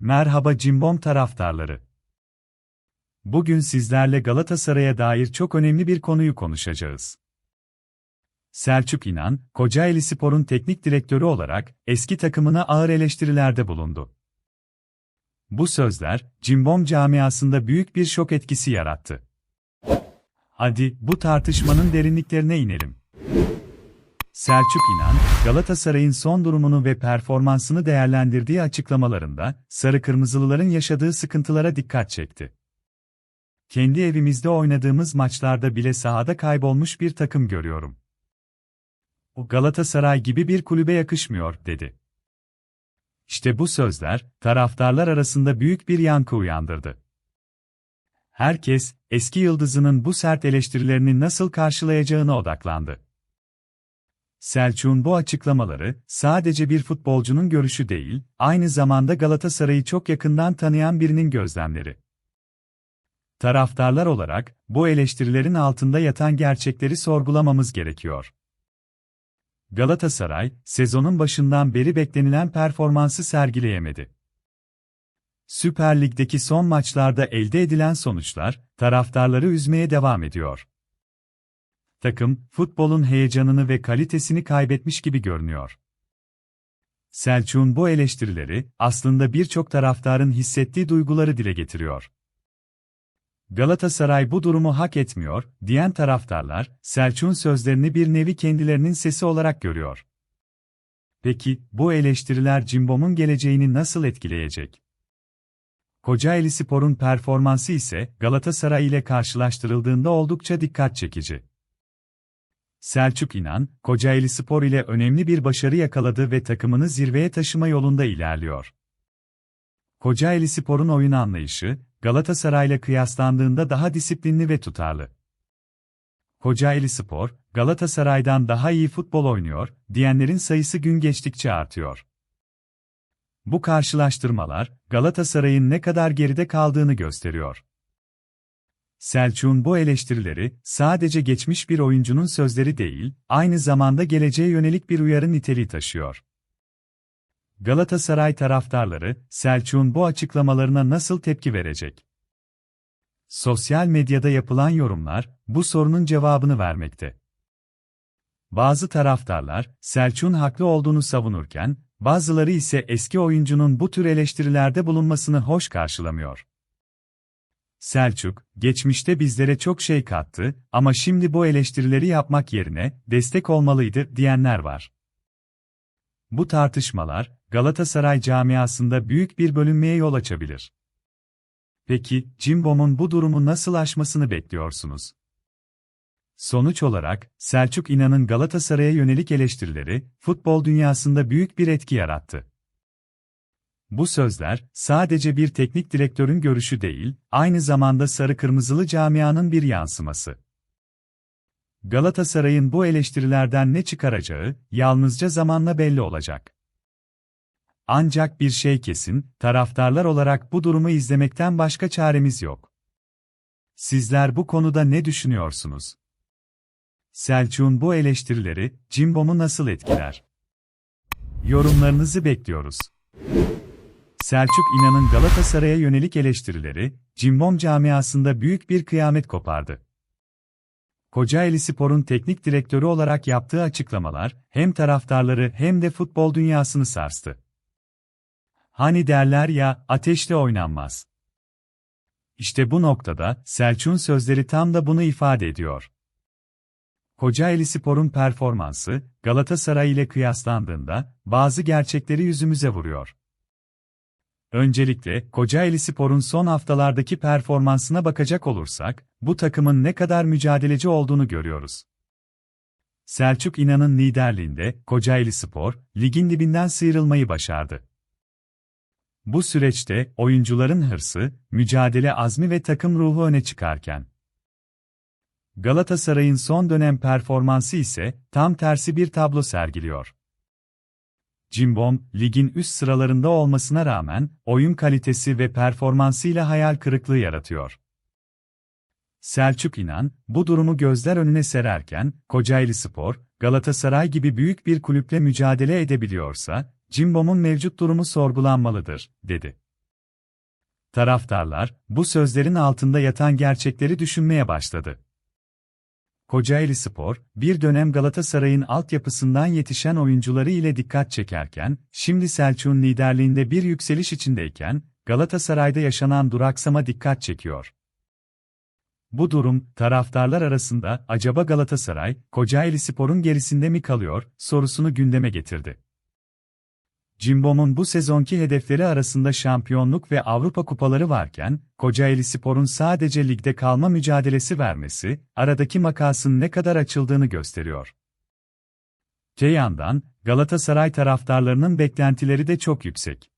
Merhaba Cimbom taraftarları. Bugün sizlerle Galatasaray'a dair çok önemli bir konuyu konuşacağız. Selçuk İnan, Kocaeli Spor'un teknik direktörü olarak eski takımına ağır eleştirilerde bulundu. Bu sözler, Cimbom camiasında büyük bir şok etkisi yarattı. Hadi bu tartışmanın derinliklerine inelim. Selçuk İnan, Galatasaray'ın son durumunu ve performansını değerlendirdiği açıklamalarında, Sarı Kırmızılıların yaşadığı sıkıntılara dikkat çekti. Kendi evimizde oynadığımız maçlarda bile sahada kaybolmuş bir takım görüyorum. O Galatasaray gibi bir kulübe yakışmıyor, dedi. İşte bu sözler, taraftarlar arasında büyük bir yankı uyandırdı. Herkes, eski yıldızının bu sert eleştirilerini nasıl karşılayacağına odaklandı. Selçuk'un bu açıklamaları, sadece bir futbolcunun görüşü değil, aynı zamanda Galatasaray'ı çok yakından tanıyan birinin gözlemleri. Taraftarlar olarak, bu eleştirilerin altında yatan gerçekleri sorgulamamız gerekiyor. Galatasaray, sezonun başından beri beklenilen performansı sergileyemedi. Süper Lig'deki son maçlarda elde edilen sonuçlar, taraftarları üzmeye devam ediyor. Takım, futbolun heyecanını ve kalitesini kaybetmiş gibi görünüyor. Selçuk'un bu eleştirileri, aslında birçok taraftarın hissettiği duyguları dile getiriyor. Galatasaray bu durumu hak etmiyor, diyen taraftarlar, Selçuk'un sözlerini bir nevi kendilerinin sesi olarak görüyor. Peki, bu eleştiriler Cimbom'un geleceğini nasıl etkileyecek? Kocaeli Spor'un performansı ise Galatasaray ile karşılaştırıldığında oldukça dikkat çekici. Selçuk İnan, Kocaeli Spor ile önemli bir başarı yakaladı ve takımını zirveye taşıma yolunda ilerliyor. Kocaeli Spor'un oyun anlayışı, Galatasaray'la kıyaslandığında daha disiplinli ve tutarlı. Kocaeli Spor, Galatasaray'dan daha iyi futbol oynuyor, diyenlerin sayısı gün geçtikçe artıyor. Bu karşılaştırmalar, Galatasaray'ın ne kadar geride kaldığını gösteriyor. Selçuk'un bu eleştirileri, sadece geçmiş bir oyuncunun sözleri değil, aynı zamanda geleceğe yönelik bir uyarı niteliği taşıyor. Galatasaray taraftarları, Selçuk'un bu açıklamalarına nasıl tepki verecek? Sosyal medyada yapılan yorumlar, bu sorunun cevabını vermekte. Bazı taraftarlar, Selçuk'un haklı olduğunu savunurken, bazıları ise eski oyuncunun bu tür eleştirilerde bulunmasını hoş karşılamıyor. Selçuk, geçmişte bizlere çok şey kattı ama şimdi bu eleştirileri yapmak yerine destek olmalıydı diyenler var. Bu tartışmalar Galatasaray camiasında büyük bir bölünmeye yol açabilir. Peki, Cimbom'un bu durumu nasıl aşmasını bekliyorsunuz? Sonuç olarak, Selçuk İnan'ın Galatasaray'a yönelik eleştirileri, futbol dünyasında büyük bir etki yarattı. Bu sözler, sadece bir teknik direktörün görüşü değil, aynı zamanda sarı-kırmızılı camianın bir yansıması. Galatasaray'ın bu eleştirilerden ne çıkaracağı, yalnızca zamanla belli olacak. Ancak bir şey kesin, taraftarlar olarak bu durumu izlemekten başka çaremiz yok. Sizler bu konuda ne düşünüyorsunuz? Selçuk'un bu eleştirileri, Cimbom'u nasıl etkiler? Yorumlarınızı bekliyoruz. Selçuk İnan'ın Galatasaray'a yönelik eleştirileri, Cimbom camiasında büyük bir kıyamet kopardı. Kocaeli Spor'un teknik direktörü olarak yaptığı açıklamalar, hem taraftarları hem de futbol dünyasını sarstı. Hani derler ya, ateşle oynanmaz. İşte bu noktada, Selçuk'un sözleri tam da bunu ifade ediyor. Kocaeli Spor'un performansı, Galatasaray ile kıyaslandığında, bazı gerçekleri yüzümüze vuruyor. Öncelikle, Kocaeli Spor'un son haftalardaki performansına bakacak olursak, bu takımın ne kadar mücadeleci olduğunu görüyoruz. Selçuk İnan'ın liderliğinde, Kocaeli Spor, ligin dibinden sıyrılmayı başardı. Bu süreçte, oyuncuların hırsı, mücadele azmi ve takım ruhu öne çıkarken, Galatasaray'ın son dönem performansı ise, tam tersi bir tablo sergiliyor. Cimbom, ligin üst sıralarında olmasına rağmen, oyun kalitesi ve performansıyla hayal kırıklığı yaratıyor. Selçuk İnan, bu durumu gözler önüne sererken, Kocaeli Spor, Galatasaray gibi büyük bir kulüple mücadele edebiliyorsa, Cimbom'un mevcut durumu sorgulanmalıdır, dedi. taraftarlar, bu sözlerin altında yatan gerçekleri düşünmeye başladı. Kocaeli Spor, bir dönem Galatasaray'ın altyapısından yetişen oyuncuları ile dikkat çekerken, şimdi Selçuk'un liderliğinde bir yükseliş içindeyken, Galatasaray'da yaşanan duraksama dikkat çekiyor. Bu durum, taraftarlar arasında acaba Galatasaray, Kocaeli Spor'un gerisinde mi kalıyor, sorusunu gündeme getirdi. Cimbom'un bu sezonki hedefleri arasında şampiyonluk ve Avrupa kupaları varken, Kocaeli Spor'un sadece ligde kalma mücadelesi vermesi, aradaki makasın ne kadar açıldığını gösteriyor. Te yandan, Galatasaray taraftarlarının beklentileri de çok yüksek.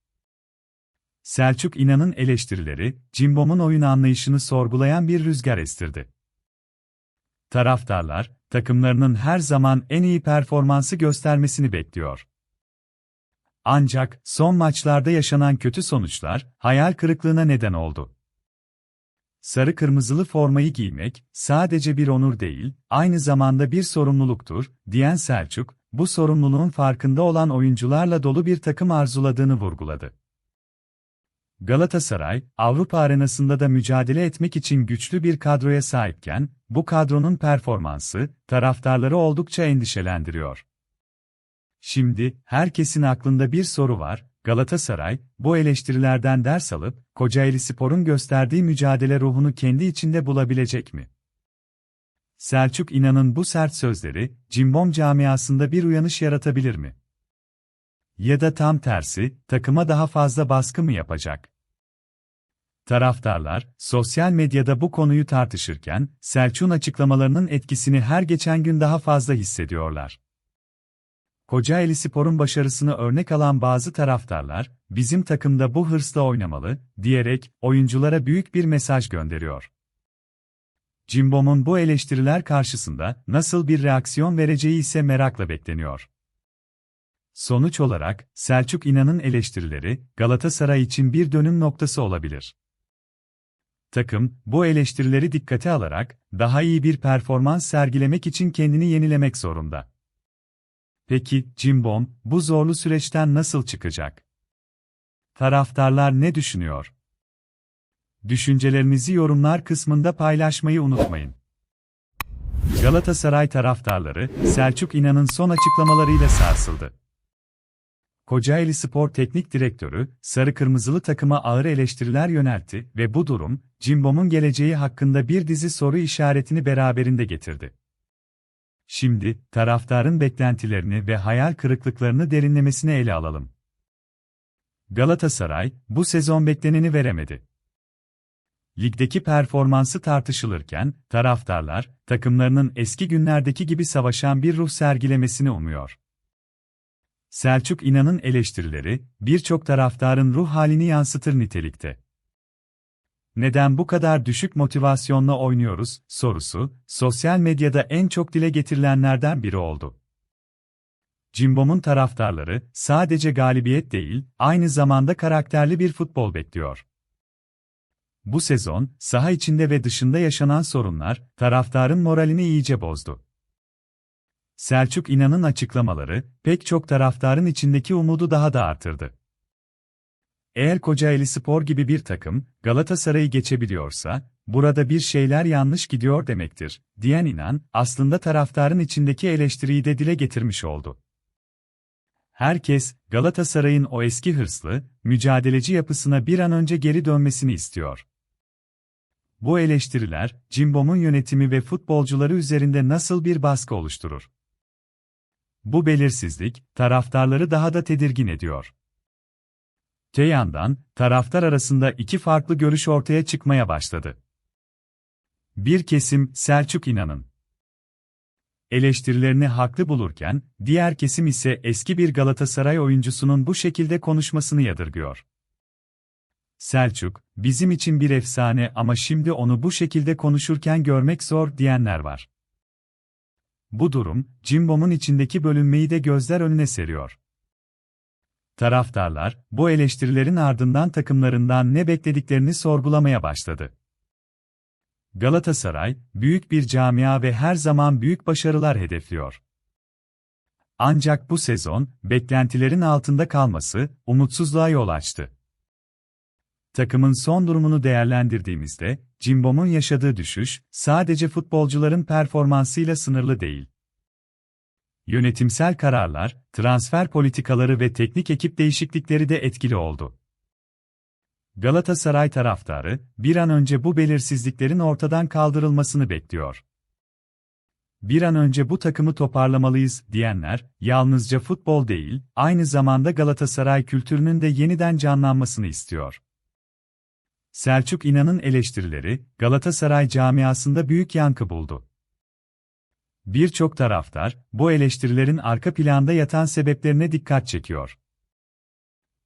Selçuk İnan'ın eleştirileri, Cimbom'un oyun anlayışını sorgulayan bir rüzgar estirdi. Taraftarlar, takımlarının her zaman en iyi performansı göstermesini bekliyor. Ancak son maçlarda yaşanan kötü sonuçlar hayal kırıklığına neden oldu. Sarı kırmızılı formayı giymek sadece bir onur değil, aynı zamanda bir sorumluluktur, diyen Selçuk, bu sorumluluğun farkında olan oyuncularla dolu bir takım arzuladığını vurguladı. Galatasaray, Avrupa arenasında da mücadele etmek için güçlü bir kadroya sahipken, bu kadronun performansı, taraftarları oldukça endişelendiriyor. Şimdi, herkesin aklında bir soru var, Galatasaray, bu eleştirilerden ders alıp, Kocaeli Spor'un gösterdiği mücadele ruhunu kendi içinde bulabilecek mi? Selçuk İnan'ın bu sert sözleri, Cimbom camiasında bir uyanış yaratabilir mi? Ya da tam tersi, takıma daha fazla baskı mı yapacak? Taraftarlar, sosyal medyada bu konuyu tartışırken, Selçuk'un açıklamalarının etkisini her geçen gün daha fazla hissediyorlar. Kocaeli Spor'un başarısını örnek alan bazı taraftarlar, bizim takımda bu hırsla oynamalı, diyerek oyunculara büyük bir mesaj gönderiyor. Cimbom'un bu eleştiriler karşısında nasıl bir reaksiyon vereceği ise merakla bekleniyor. Sonuç olarak, Selçuk İnan'ın eleştirileri, Galatasaray için bir dönüm noktası olabilir. Takım, bu eleştirileri dikkate alarak, daha iyi bir performans sergilemek için kendini yenilemek zorunda. Peki, Cimbom, bu zorlu süreçten nasıl çıkacak? Taraftarlar ne düşünüyor? Düşüncelerinizi yorumlar kısmında paylaşmayı unutmayın. Galatasaray taraftarları, Selçuk İnan'ın son açıklamalarıyla sarsıldı. Kocaeli Spor Teknik Direktörü, Sarı Kırmızılı takıma ağır eleştiriler yöneltti ve bu durum, Cimbom'un geleceği hakkında bir dizi soru işaretini beraberinde getirdi. Şimdi, taraftarın beklentilerini ve hayal kırıklıklarını derinlemesine ele alalım. Galatasaray, bu sezon bekleneni veremedi. Ligdeki performansı tartışılırken, taraftarlar, takımlarının eski günlerdeki gibi savaşan bir ruh sergilemesini umuyor. Selçuk İnan'ın eleştirileri, birçok taraftarın ruh halini yansıtır nitelikte. Neden bu kadar düşük motivasyonla oynuyoruz sorusu, sosyal medyada en çok dile getirilenlerden biri oldu. Cimbom'un taraftarları, sadece galibiyet değil, aynı zamanda karakterli bir futbol bekliyor. Bu sezon, saha içinde ve dışında yaşanan sorunlar, taraftarın moralini iyice bozdu. Selçuk İnan'ın açıklamaları, pek çok taraftarın içindeki umudu daha da artırdı. Eğer Kocaeli Spor gibi bir takım, Galatasaray'ı geçebiliyorsa, burada bir şeyler yanlış gidiyor demektir, diyen inan, aslında taraftarın içindeki eleştiriyi de dile getirmiş oldu. Herkes, Galatasaray'ın o eski hırslı, mücadeleci yapısına bir an önce geri dönmesini istiyor. Bu eleştiriler, Cimbom'un yönetimi ve futbolcuları üzerinde nasıl bir baskı oluşturur? Bu belirsizlik, taraftarları daha da tedirgin ediyor. Te yandan, taraftar arasında iki farklı görüş ortaya çıkmaya başladı. Bir kesim, Selçuk İnan'ın eleştirilerini haklı bulurken, diğer kesim ise eski bir Galatasaray oyuncusunun bu şekilde konuşmasını yadırgıyor. Selçuk, bizim için bir efsane ama şimdi onu bu şekilde konuşurken görmek zor diyenler var. Bu durum, Cimbom'un içindeki bölünmeyi de gözler önüne seriyor. Taraftarlar, bu eleştirilerin ardından takımlarından ne beklediklerini sorgulamaya başladı. Galatasaray, büyük bir camia ve her zaman büyük başarılar hedefliyor. Ancak bu sezon, beklentilerin altında kalması, umutsuzluğa yol açtı. takımın son durumunu değerlendirdiğimizde, Cimbom'un yaşadığı düşüş, sadece futbolcuların performansıyla sınırlı değil. Yönetimsel kararlar, transfer politikaları ve teknik ekip değişiklikleri de etkili oldu. Galatasaray taraftarı, bir an önce bu belirsizliklerin ortadan kaldırılmasını bekliyor. Bir an önce bu takımı toparlamalıyız diyenler, yalnızca futbol değil, aynı zamanda Galatasaray kültürünün de yeniden canlanmasını istiyor. Selçuk İnan'ın eleştirileri, Galatasaray camiasında büyük yankı buldu. Birçok taraftar, bu eleştirilerin arka planda yatan sebeplerine dikkat çekiyor.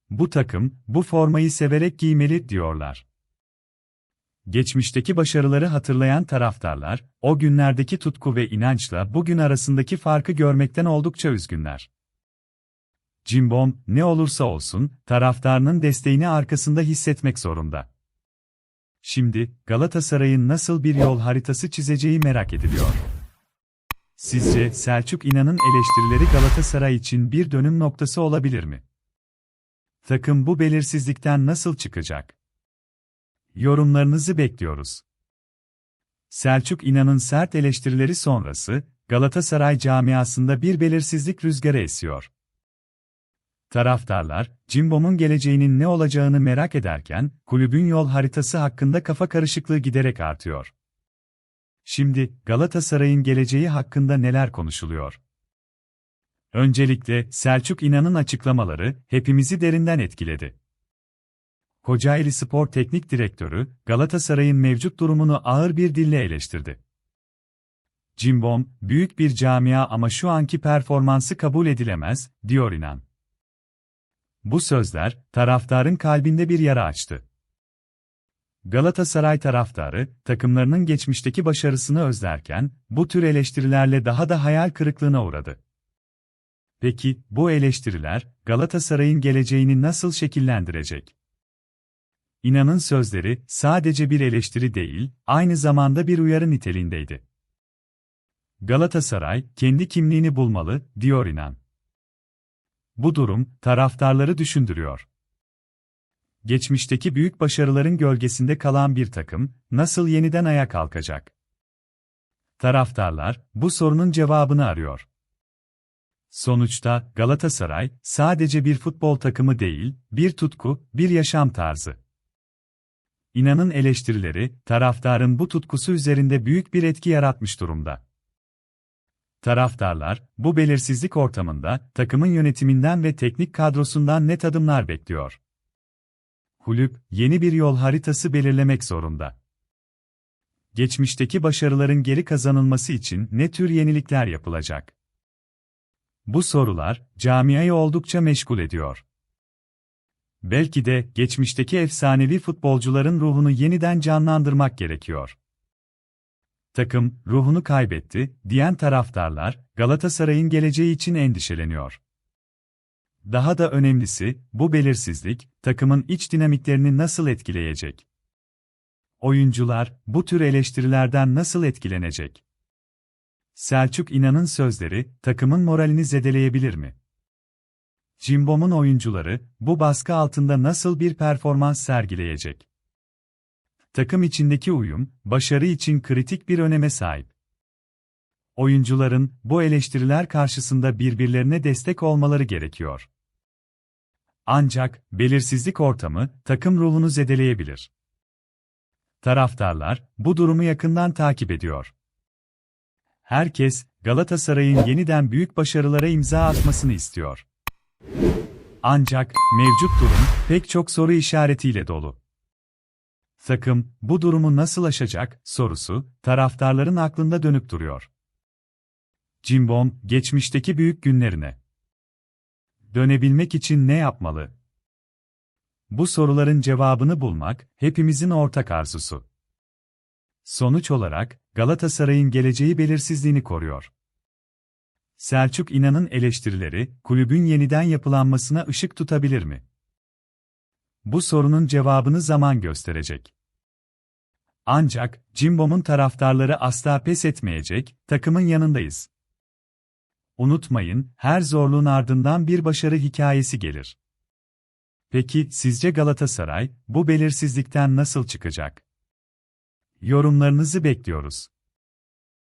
Bu takım, bu formayı severek giymeli diyorlar. Geçmişteki başarıları hatırlayan taraftarlar, o günlerdeki tutku ve inançla bugün arasındaki farkı görmekten oldukça üzgünler. Cimbom, ne olursa olsun, taraftarının desteğini arkasında hissetmek zorunda. Şimdi, Galatasaray'ın nasıl bir yol haritası çizeceği merak ediliyor. Sizce Selçuk İnan'ın eleştirileri Galatasaray için bir dönüm noktası olabilir mi? Takım bu belirsizlikten nasıl çıkacak? Yorumlarınızı bekliyoruz. Selçuk İnan'ın sert eleştirileri sonrası, Galatasaray camiasında bir belirsizlik rüzgarı esiyor. Taraftarlar, Cimbom'un geleceğinin ne olacağını merak ederken, kulübün yol haritası hakkında kafa karışıklığı giderek artıyor. Şimdi, Galatasaray'ın geleceği hakkında neler konuşuluyor? Öncelikle, Selçuk İnan'ın açıklamaları, hepimizi derinden etkiledi. Kocaeli Spor Teknik Direktörü, Galatasaray'ın mevcut durumunu ağır bir dille eleştirdi. Cimbom, büyük bir camia ama şu anki performansı kabul edilemez, diyor inan. Bu sözler, taraftarın kalbinde bir yara açtı. Galatasaray taraftarı, takımlarının geçmişteki başarısını özlerken, bu tür eleştirilerle daha da hayal kırıklığına uğradı. Peki, bu eleştiriler, Galatasaray'ın geleceğini nasıl şekillendirecek? İnanın sözleri, sadece bir eleştiri değil, aynı zamanda bir uyarı niteliğindeydi. Galatasaray, kendi kimliğini bulmalı, diyor İnan. Bu durum, taraftarları düşündürüyor. Geçmişteki büyük başarıların gölgesinde kalan bir takım, nasıl yeniden ayağa kalkacak? Taraftarlar, bu sorunun cevabını arıyor. Sonuçta, Galatasaray, sadece bir futbol takımı değil, bir tutku, bir yaşam tarzı. İnanın eleştirileri, taraftarın bu tutkusu üzerinde büyük bir etki yaratmış durumda. Taraftarlar, bu belirsizlik ortamında, takımın yönetiminden ve teknik kadrosundan net adımlar bekliyor. Kulüp, yeni bir yol haritası belirlemek zorunda. Geçmişteki başarıların geri kazanılması için ne tür yenilikler yapılacak? Bu sorular, camiayı oldukça meşgul ediyor. Belki de, geçmişteki efsanevi futbolcuların ruhunu yeniden canlandırmak gerekiyor takım ruhunu kaybetti diyen taraftarlar Galatasaray'ın geleceği için endişeleniyor. Daha da önemlisi bu belirsizlik takımın iç dinamiklerini nasıl etkileyecek? Oyuncular bu tür eleştirilerden nasıl etkilenecek? Selçuk İnan'ın sözleri takımın moralini zedeleyebilir mi? Cimbom'un oyuncuları bu baskı altında nasıl bir performans sergileyecek? Takım içindeki uyum, başarı için kritik bir öneme sahip. Oyuncuların bu eleştiriler karşısında birbirlerine destek olmaları gerekiyor. Ancak belirsizlik ortamı takım ruhunu zedeleyebilir. Taraftarlar bu durumu yakından takip ediyor. Herkes Galatasaray'ın yeniden büyük başarılara imza atmasını istiyor. Ancak mevcut durum pek çok soru işaretiyle dolu. Takım, bu durumu nasıl aşacak, sorusu, taraftarların aklında dönüp duruyor. Cimbom, geçmişteki büyük günlerine dönebilmek için ne yapmalı? Bu soruların cevabını bulmak, hepimizin ortak arzusu. Sonuç olarak, Galatasaray'ın geleceği belirsizliğini koruyor. Selçuk İnan'ın eleştirileri, kulübün yeniden yapılanmasına ışık tutabilir mi? Bu sorunun cevabını zaman gösterecek. Ancak, Cimbom'un taraftarları asla pes etmeyecek, takımın yanındayız. Unutmayın, her zorluğun ardından bir başarı hikayesi gelir. Peki sizce Galatasaray bu belirsizlikten nasıl çıkacak? Yorumlarınızı bekliyoruz.